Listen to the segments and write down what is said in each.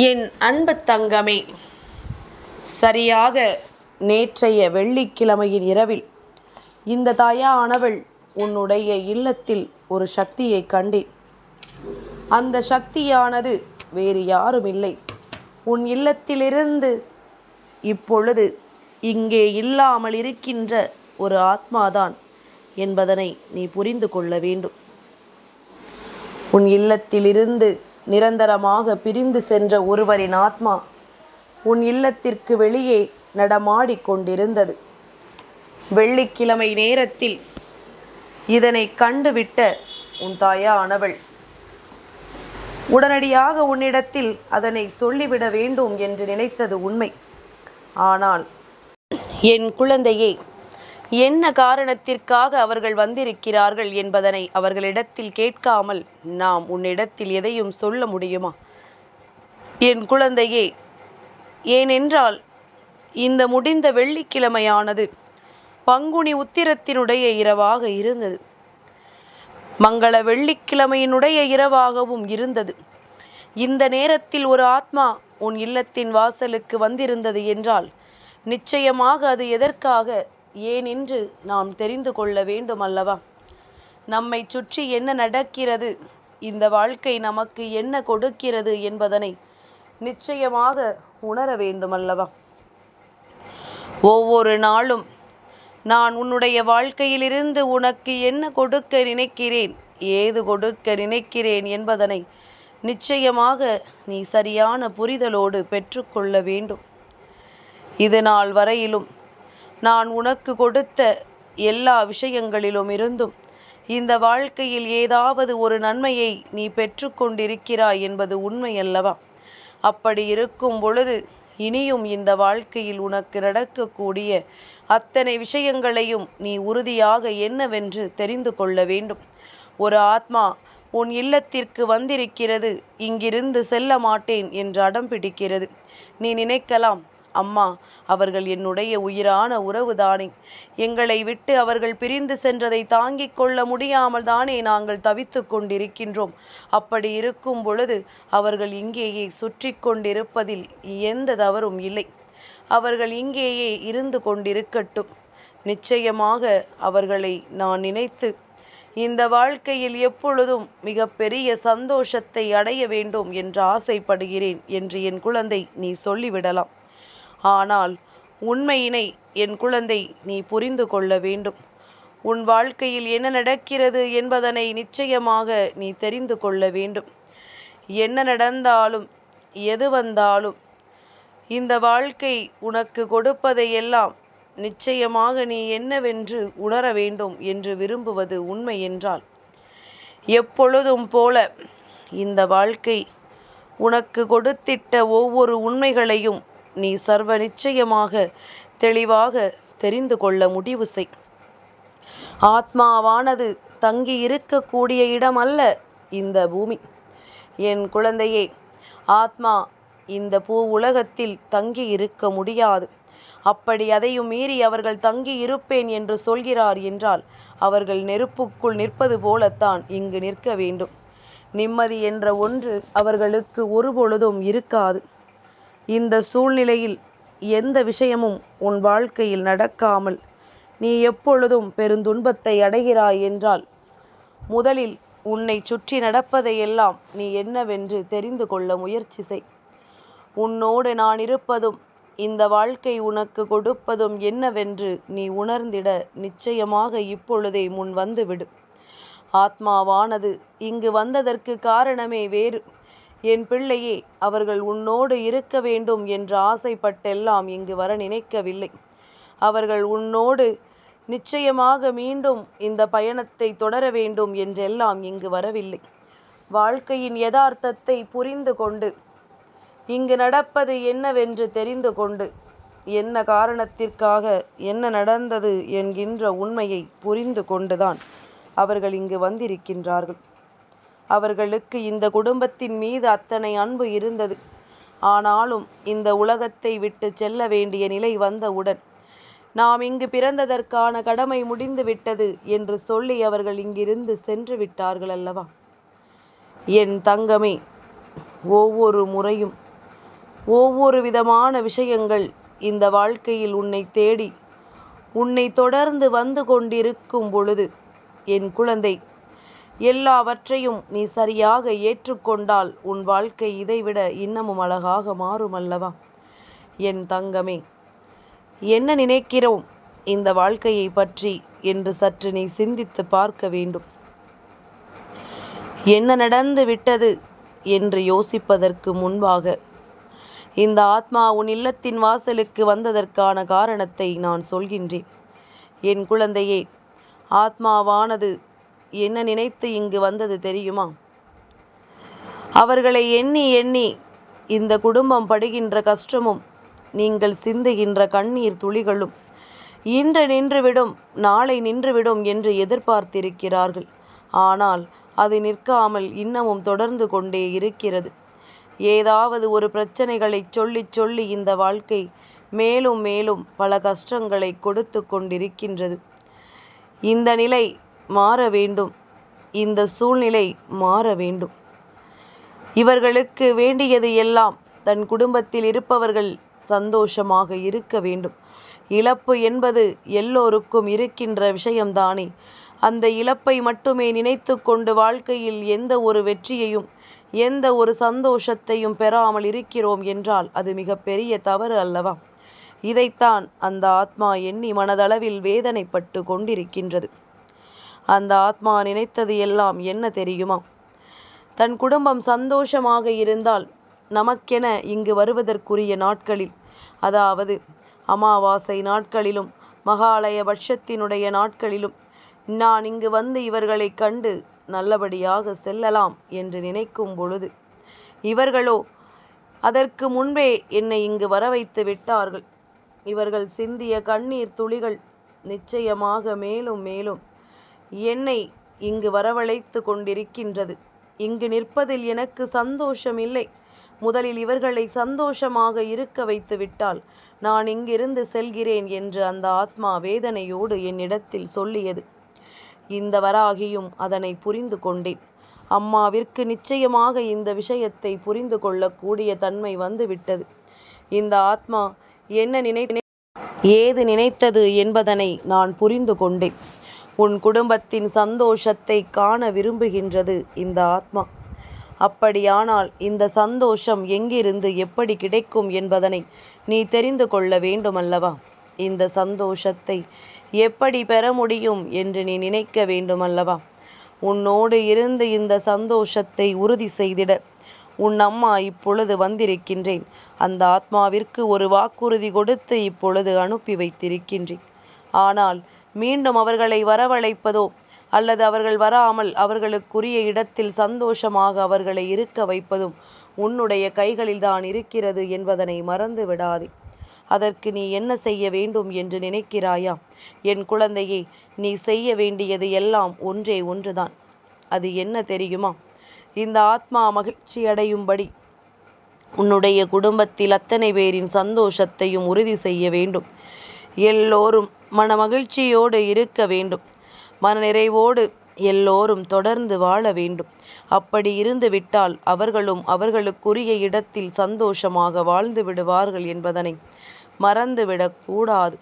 என் அன்பு தங்கமே சரியாக நேற்றைய வெள்ளிக்கிழமையின் இரவில் இந்த தாயானவள் உன்னுடைய இல்லத்தில் ஒரு சக்தியை கண்டேன். அந்த சக்தியானது வேறு யாரும் இல்லை உன் இல்லத்திலிருந்து இப்பொழுது இங்கே இல்லாமல் இருக்கின்ற ஒரு ஆத்மாதான் என்பதனை நீ புரிந்து கொள்ள வேண்டும். உன் இல்லத்திலிருந்து நிரந்தரமாக பிரிந்து சென்ற ஒருவரின் ஆத்மா உன் இல்லத்திற்கு வெளியே நடமாடி கொண்டிருந்தது. வெள்ளிக்கிழமை நேரத்தில் இதனை கண்டுவிட்ட உன் தாயானவள் உடனடியாக உன்னிடத்தில் அதனை சொல்லிவிட வேண்டும் என்று நினைத்தது உண்மை. ஆனால் என் குழந்தையை என்ன காரணத்திற்காக அவர்கள் வந்திருக்கிறார்கள் என்பதனை அவர்களிடத்தில் கேட்காமல் நாம் உன்னிடத்தில் எதையும் சொல்ல முடியுமா? என் குழந்தையே ஏனென்றால் இந்த முடிந்த வெள்ளிக்கிழமையானது பங்குனி உத்திரத்தினுடைய இரவாக இருந்தது. மங்கள வெள்ளிக்கிழமையினுடைய இரவாகவும் இருந்தது. இந்த நேரத்தில் ஒரு ஆத்மா உன் இல்லத்தின் வாசலுக்கு வந்திருந்தது என்றால் நிச்சயமாக அது எதற்காக ஏனென்று நாம் தெரிந்து கொள்ள வேண்டும் அல்லவா நம்மை சுற்றி என்ன நடக்கிறது? இந்த வாழ்க்கை நமக்கு என்ன கொடுக்கிறது என்பதனை நிச்சயமாக உணர வேண்டும் அல்லவா ஒவ்வொரு நாளும் நான் உன்னுடைய வாழ்க்கையிலிருந்து உனக்கு என்ன கொடுக்க நினைக்கிறேன்? ஏது கொடுக்க நினைக்கிறேன் என்பதனை நிச்சயமாக நீ சரியான புரிதலோடு பெற்றுக்கொள்ள வேண்டும். இது நாள் வரையிலும் நான் உனக்கு கொடுத்த எல்லா விஷயங்களிலும் இருந்தும் இந்த வாழ்க்கையில் ஏதாவது ஒரு நன்மையை நீ பெற்றுக்கொண்டிருக்கிறாய் என்பது உண்மை அல்லவா அப்படி இருக்கும் பொழுது இனியும் இந்த வாழ்க்கையில் உனக்கு நடக்கக்கூடிய அத்தனை விஷயங்களையும் நீ உறுதியாக என்னவென்று தெரிந்து கொள்ள வேண்டும். ஒரு ஆத்மா உன் இல்லத்திற்கு வந்திருக்கிறது இங்கிருந்து செல்ல மாட்டேன் என்று அடம் பிடிக்கிறது. நீ நினைக்கலாம் அம்மா அவர்கள் என்னுடைய உயிரான உறவுதானே எங்களை விட்டு அவர்கள் பிரிந்து சென்றதை தாங்கிக் கொள்ள முடியாமல் தானே நாங்கள் தவித்து கொண்டிருக்கின்றோம். அப்படி இருக்கும் பொழுது அவர்கள் இங்கேயே சுற்றி கொண்டிருப்பதில் எந்த தவறும் இல்லை. அவர்கள் இங்கேயே இருந்து கொண்டிருக்கட்டும். நிச்சயமாக அவர்களை நான் நினைத்து இந்த வாழ்க்கையில் எப்பொழுதும் மிகப்பெரிய சந்தோஷத்தை அடைய வேண்டும் என்று ஆசைப்படுகிறேன் என்று என் குழந்தை நீ சொல்லிவிடலாம். ஆனால் உண்மையினை என் குழந்தை நீ புரிந்து கொள்ள வேண்டும். உன் வாழ்க்கையில் என்ன நடக்கிறது என்பதனை நிச்சயமாக நீ தெரிந்து கொள்ள வேண்டும். என்ன நடந்தாலும் எது வந்தாலும் இந்த வாழ்க்கை உனக்கு கொடுப்பதையெல்லாம் நிச்சயமாக நீ என்னவென்று உணர வேண்டும் என்று விரும்புவது உண்மை என்றால் எப்பொழுதும் போல இந்த வாழ்க்கை உனக்கு கொடுத்திட்ட ஒவ்வொரு உண்மைகளையும் நீ சர்வ நிச்சயமாக தெளிவாக தெரிந்து கொள்ள முடிவு செய். ஆத்மாவானது தங்கி இருக்கக்கூடிய இடம் அல்ல இந்த பூமி. என் குழந்தையே ஆத்மா இந்த பூ உலகத்தில் தங்கி இருக்க முடியாது. அப்படி அதையும் மீறி அவர்கள் தங்கி இருப்பேன் என்று சொல்கிறார் என்றால் அவர்கள் நெருப்புக்குள் நிற்பது போலத்தான் இங்கு நிற்க வேண்டும். நிம்மதி என்ற ஒன்று அவர்களுக்கு ஒருபொழுதும் இருக்காது. இந்த சூழ்நிலையில் எந்த விஷயமும் உன் வாழ்க்கையில் நடக்காமல் நீ எப்பொழுதும் பெருந்துன்பத்தை அடைகிறாய் என்றால் முதலில் உன்னை சுற்றி நடப்பதையெல்லாம் நீ என்னவென்று தெரிந்து கொள்ள முயற்சி செய். உன்னோடு நான் இருப்பதும் இந்த வாழ்க்கை உனக்கு கொடுப்பதும் என்னவென்று நீ உணர்ந்திட நிச்சயமாக இப்பொழுதே முன் வந்துவிடு. ஆத்மாவானது இங்கு வந்ததற்கு காரணமே வேறு. என் பிள்ளையே அவர்கள் உன்னோடு இருக்க வேண்டும் என்று ஆசைப்பட்டெல்லாம் இங்கு வர நினைக்கவில்லை. அவர்கள் உன்னோடு நிச்சயமாக மீண்டும் இந்த பயணத்தை தொடர வேண்டும் என்றெல்லாம் இங்கு வரவில்லை. வாழ்க்கையின் யதார்த்தத்தை புரிந்து கொண்டு இங்கு நடப்பது என்னவென்று தெரிந்து கொண்டு என்ன காரணத்திற்காக என்ன நடந்தது என்கின்ற உண்மையை புரிந்து கொண்டுதான் அவர்கள் இங்கு வந்திருக்கின்றார்கள். அவர்களுக்கு இந்த குடும்பத்தின் மீது அத்தனை அன்பு இருந்தது. ஆனாலும் இந்த உலகத்தை விட்டு செல்ல வேண்டிய நிலை வந்தவுடன் நாம் இங்கு பிறந்ததற்கான கடமை முடிந்து விட்டது என்று சொல்லி அவர்கள் இங்கிருந்து சென்று விட்டார்கள் அல்லவா? என் தங்கமே ஒவ்வொரு முறையும் ஒவ்வொரு விதமான விஷயங்கள் இந்த வாழ்க்கையில் உன்னை தேடி உன்னை தொடர்ந்து வந்து கொண்டிருக்கும் பொழுது என் குழந்தை எல்லாவற்றையும் நீ சரியாக ஏற்றுக்கொண்டால் உன் வாழ்க்கை இதைவிட இன்னமும் அழகாக மாறும் அல்லவா என் தங்கமே என்ன நினைக்கிறோம்? இந்த வாழ்க்கையை பற்றி என்று சற்று நீ சிந்தித்து பார்க்க வேண்டும். என்ன நடந்து விட்டது என்று யோசிப்பதற்கு முன்பாக இந்த ஆத்மா உன் இல்லத்தின் வாசலுக்கு வந்ததற்கான காரணத்தை நான் சொல்கின்றேன். என் குழந்தையே ஆத்மாவானது என்ன நினைத்து இங்கு வந்தது தெரியுமா? அவர்களை எண்ணி எண்ணி இந்த குடும்பம் படுகின்ற கஷ்டமும் நீங்கள் சிந்துகின்ற கண்ணீர் துளிகளும் இன்று நின்றுவிடும் நாளை நின்றுவிடும் என்று எதிர்பார்த்திருக்கிறார்கள். ஆனால் அது நிற்காமல் இன்னமும் தொடர்ந்து கொண்டே இருக்கிறது. ஏதாவது ஒரு பிரச்சனைகளை சொல்லி சொல்லி இந்த வாழ்க்கை மேலும் மேலும் பல கஷ்டங்களை கொடுத்து கொண்டிருக்கின்றது. இந்த நிலை மாற வேண்டும். இந்த சூழ்நிலை மாற வேண்டும். இவர்களுக்கு வேண்டியது எல்லாம் தன் குடும்பத்தில் இருப்பவர்கள் சந்தோஷமாக இருக்க வேண்டும். இழப்பு என்பது எல்லோருக்கும் இருக்கின்ற விஷயம்தானே. அந்த இழப்பை மட்டுமே நினைத்து கொண்டு வாழ்க்கையில் எந்த ஒரு வெற்றியையும் எந்த ஒரு சந்தோஷத்தையும் பெறாமல் இருக்கிறோம் என்றால் அது மிகப்பெரிய தவறு அல்லவா? இதைத்தான் அந்த ஆத்மா எண்ணி மனதளவில் வேதனைப்பட்டு கொண்டிருக்கின்றது. அந்த ஆத்மா நினைத்தது எல்லாம் என்ன தெரியுமா? தன் குடும்பம் சந்தோஷமாக இருந்தால் நமக்கென இங்கு வருவதற்குரிய நாட்களில் அதாவது அமாவாசை நாட்களிலும் மகாலய பட்சத்தினுடைய நாட்களிலும் நான் இங்கு வந்து இவர்களை கண்டு நல்லபடியாக செல்லலாம் என்று நினைக்கும் பொழுது இவர்களோ அதற்கு முன்பே என்னை இங்கு வர வைத்து விட்டார்கள். இவர்கள் சிந்திய கண்ணீர் துளிகள் நிச்சயமாக மேலும் மேலும் என்னை இங்கு வரவழைத்து கொண்டிருக்கின்றது. இங்கு நிற்பதில் எனக்கு சந்தோஷம் இல்லை முதலில் இவர்களை சந்தோஷமாக இருக்க வைத்து விட்டால் நான் இங்கிருந்து செல்கிறேன் என்று அந்த ஆத்மா வேதனையோடு என்னிடத்தில் சொல்லியது. இந்த வராகியும் அதனை புரிந்து கொண்டேன். அம்மாவிற்கு நிச்சயமாக இந்த விஷயத்தை புரிந்து கொள்ளக்கூடிய தன்மை வந்துவிட்டது. இந்த ஆத்மா என்ன நினை ஏது நினைத்தது என்பதனை நான் புரிந்து கொண்டேன். உன் குடும்பத்தின் சந்தோஷத்தை காண விரும்புகின்றது இந்த ஆத்மா. அப்படியானால் இந்த சந்தோஷம் எங்கிருந்து எப்படி கிடைக்கும் என்பதனை நீ தெரிந்து கொள்ள வேண்டுமல்லவா? இந்த சந்தோஷத்தை எப்படி பெற முடியும் என்று நீ நினைக்க வேண்டுமல்லவா? உன்னோடு இருந்து இந்த சந்தோஷத்தை உறுதி செய்திட. உன் அம்மா இப்பொழுது வந்திருக்கின்றேன். அந்த ஆத்மாவிற்கு ஒரு வாக்குறுதி கொடுத்து இப்பொழுது அனுப்பி வைத்திருக்கின்றேன். ஆனால் மீண்டும் அவர்களை வரவழைப்பதோ அல்லது அவர்கள் வராமல் அவர்களுக்குரிய இடத்தில் சந்தோஷமாக அவர்களை இருக்க வைப்பதும் உன்னுடைய கைகளில் தான் இருக்கிறது என்பதனை மறந்து விடாதே அதற்கு நீ என்ன செய்ய வேண்டும் என்று நினைக்கிறாயா? என் குழந்தையே நீ செய்ய வேண்டியது எல்லாம் ஒன்றே ஒன்றுதான். அது என்ன தெரியுமா? இந்த ஆத்மா மகிழ்ச்சி அடையும்படி உன்னுடைய குடும்பத்தில் அத்தனை பேரின் சந்தோஷத்தையும் உறுதி செய்ய வேண்டும். எல்லோரும் மன மகிழ்ச்சியோடு இருக்க வேண்டும். மனநிறைவோடு எல்லோரும் தொடர்ந்து வாழ வேண்டும். அப்படி இருந்து விட்டால் அவர்களும் அவர்களுக்குரிய இடத்தில் சந்தோஷமாக வாழ்ந்து விடுவார்கள் என்பதனை மறந்துவிடக்கூடாது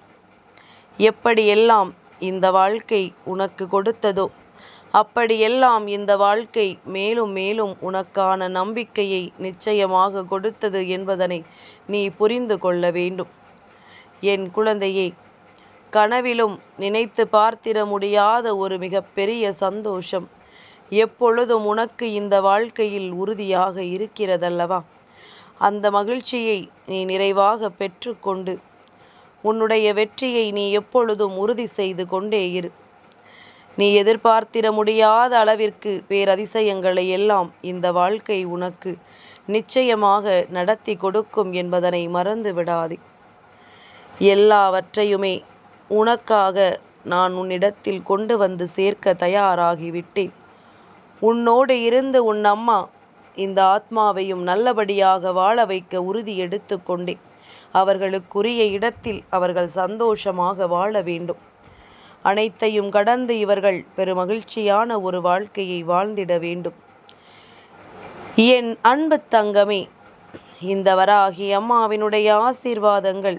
எப்படியெல்லாம் இந்த வாழ்க்கை உனக்கு கொடுத்ததோ அப்படியெல்லாம் இந்த வாழ்க்கை மேலும் மேலும் உனக்கான நம்பிக்கையை நிச்சயமாக கொடுத்தது என்பதனை நீ புரிந்து கொள்ள வேண்டும். என் குழந்தையே கனவிலும் நினைத்து பார்த்திட முடியாத ஒரு மிகப்பெரிய சந்தோஷம். எப்பொழுதும் உனக்கு இந்த வாழ்க்கையில் உறுதியாக இருக்கிறதல்லவா? அந்த மகிழ்ச்சியை நீ நிறைவாக பெற்றுக்கொண்டு உன்னுடைய வெற்றியை நீ எப்பொழுதும் உறுதி செய்து கொண்டே இரு. நீ எதிர்பார்த்திட முடியாத அளவிற்கு பேரதிசயங்களை எல்லாம் இந்த வாழ்க்கை உனக்கு நிச்சயமாக நடத்தி கொடுக்கும் என்பதனை மறந்து விடாதே எல்லாவற்றையுமே உனக்காக நான் உன்னிடத்தில் கொண்டு வந்து சேர்க்க தயாராகிவிட்டேன். உன்னோடு இருந்து உன் அம்மா இந்த ஆத்மாவையும் நல்லபடியாக வாழ வைக்க உறுதி எடுத்து கொண்டேன். அவர்களுக்குரிய இடத்தில் அவர்கள் சந்தோஷமாக வாழ வேண்டும். அனைத்தையும் கடந்து இவர்கள் பெருமகிழ்ச்சியான ஒரு வாழ்க்கையை வாழ்ந்திட வேண்டும். என் அன்பு தங்கமே இந்த வராகி அம்மாவினுடைய ஆசீர்வாதங்கள்